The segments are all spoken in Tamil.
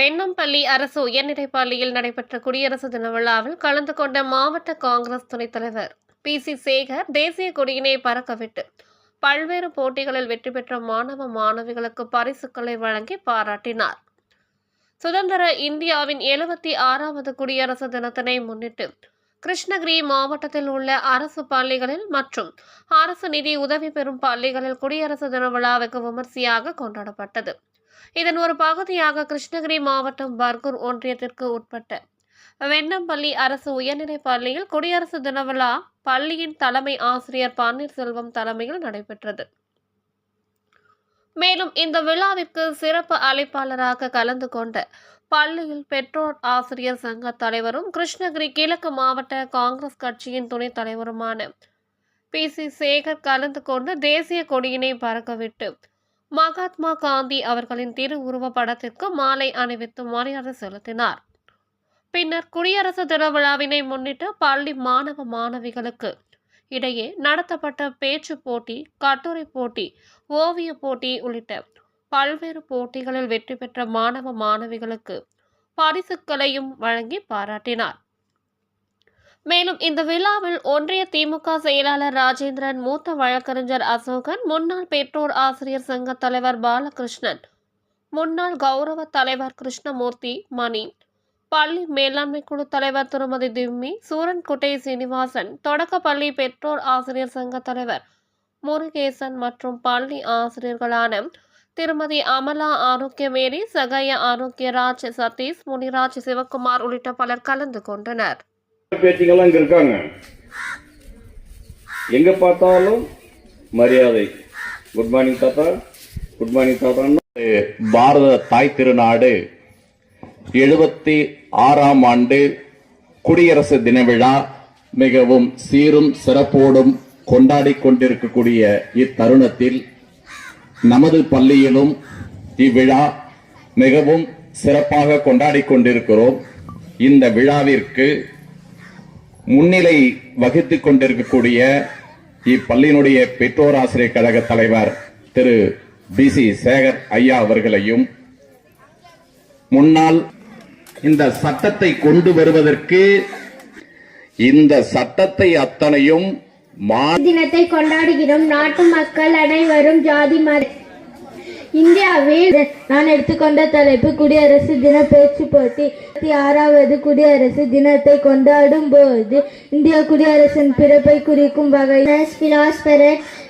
வெண்ணம்பள்ளி அரசு உயர்நிலைப் பள்ளியில் நடைபெற்ற குடியரசு தின விழாவில் கலந்து கொண்ட மாவட்ட காங்கிரஸ் துணைத் தலைவர் பி. சி. சேகர் தேசிய கொடியினை பறக்கவிட்டு பல்வேறு போட்டிகளில் வெற்றி பெற்ற மாணவ மாணவிகளுக்கு பரிசுகளை வழங்கி பாராட்டினார். சுதந்திர இந்தியாவின் எழுபத்தி ஆறாவது குடியரசு தினத்தினை முன்னிட்டு கிருஷ்ணகிரி மாவட்டத்தில் உள்ள அரசு பள்ளிகளில் மற்றும் அரசு நிதி உதவி பெறும் பள்ளிகளில் குடியரசு தின விழா வெகு விமர்சையாக கொண்டாடப்பட்டது. இதன் ஒரு பகுதியாக கிருஷ்ணகிரி மாவட்டம் பர்கூர் ஒன்றியத்திற்கு உட்பட்ட வெண்ணம்பள்ளி அரசு உயர்நிலைப் பள்ளியில் குடியரசு தின விழா பள்ளியின் தலைமை ஆசிரியர் பன்னீர்செல்வம் தலைமையில் நடைபெற்றது. மேலும் இந்த விழாவிற்கு சிறப்பு அழைப்பாளராக கலந்து கொண்ட பள்ளியில் பெற்றோர் ஆசிரியர் சங்க தலைவரும் கிருஷ்ணகிரி கிழக்கு மாவட்ட காங்கிரஸ் கட்சியின் துணைத் தலைவருமான பி. சி. சேகர் கலந்து கொண்டு தேசிய கொடியினை பறக்கவிட்டு மகாத்மா காந்தி அவர்களின் திருவுருவ படத்திற்கு மாலை அணிவித்து மரியாதை செலுத்தினார். பின்னர் குடியரசு தின விழாவினை முன்னிட்டு பள்ளி மாணவ மாணவிகளுக்கு இடையே நடத்தப்பட்ட பேச்சு போட்டி கட்டுரை போட்டி ஓவிய போட்டி உள்ளிட்ட பல்வேறு போட்டிகளில் வெற்றி பெற்ற மாணவ மாணவிகளுக்கு பரிசுகளையும் வழங்கி பாராட்டினார். மேலும் இந்த விழாவில் ஒன்றிய திமுக செயலாளர் ராஜேந்திரன் மூத்த வழக்கறிஞர் அசோகன் முன்னாள் பெற்றோர் ஆசிரியர் சங்க தலைவர் பாலகிருஷ்ணன் முன்னாள் கௌரவ தலைவர் கிருஷ்ணமூர்த்தி மணி பள்ளி மேலாண்மை குழு தலைவர் திருமதி திம்மி சூரன்குட்டை சீனிவாசன் தொடக்கப்பள்ளி பெற்றோர் ஆசிரியர் சங்க தலைவர் முருகேசன் மற்றும் பள்ளி ஆசிரியர்களான திருமதி அமலா ஆரோக்கியமேரி சகய ஆரோக்கியராஜ் சதீஷ் முனிராஜ் சிவகுமார் உள்ளிட்ட பலர் கலந்து கொண்டனர். பேத்திங்கெல்லாம் இங்கே இருக்காங்க. எங்க பார்த்தாலும் மரியாதை. குட் மார்னிங் தாத்தா. குட் மார்னிங் தாத்தான்னு. பாரத தாய் திருநாடு எழுபத்தி ஆறாம் ஆண்டு குடியரசு தின விழா மிகவும் சீரும் சிறப்போடும் கொண்டாடி கொண்டிருக்கக்கூடிய இத்தருணத்தில் நமது பள்ளியிலும் இவ்விழா மிகவும் சிறப்பாக கொண்டாடி கொண்டிருக்கிறோம். இந்த விழாவிற்கு முன்னிலை வகித்துக் கொண்டிருக்கக்கூடிய இப்பள்ளியினுடைய பெற்றோர் ஆசிரியர் கழக தலைவர் திரு பி சி சேகர் ஐயா அவர்களையும் முன்னால் இந்த சட்டத்தை கொண்டு வருவதற்கு இந்த சட்டத்தை அத்தனையும் தினத்தை கொண்டாடுகிறோம். நாட்டு மக்கள் அனைவரும் ஜாதி மத இந்தியாவில் நான் எடுத்துக்கொண்ட தலைப்பு குடியரசு தின பேச்சு போட்டி. ஆறாவது குடியரசு தினத்தை கொண்டாடும் போது இந்திய குடியரசின் பிறப்பை குறிக்கும் வகையில்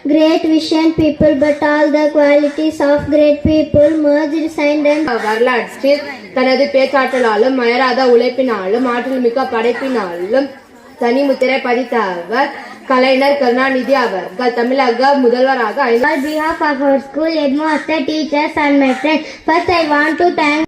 great great people but all the qualities of great people people merged signed and வரலாற்றில் தனது பேச்சாற்றலாலும் மயராத உழைப்பினாலும் ஆற்றல் மிக்க படைப்பினாலும் தனி முத்திரை பதித்த அவர் கலைஞர் கருணாநிதி அவர்கள் தமிழக முதல்வராக ஐந்து On behalf of our school headmaster, teachers and my friends, first I want to thank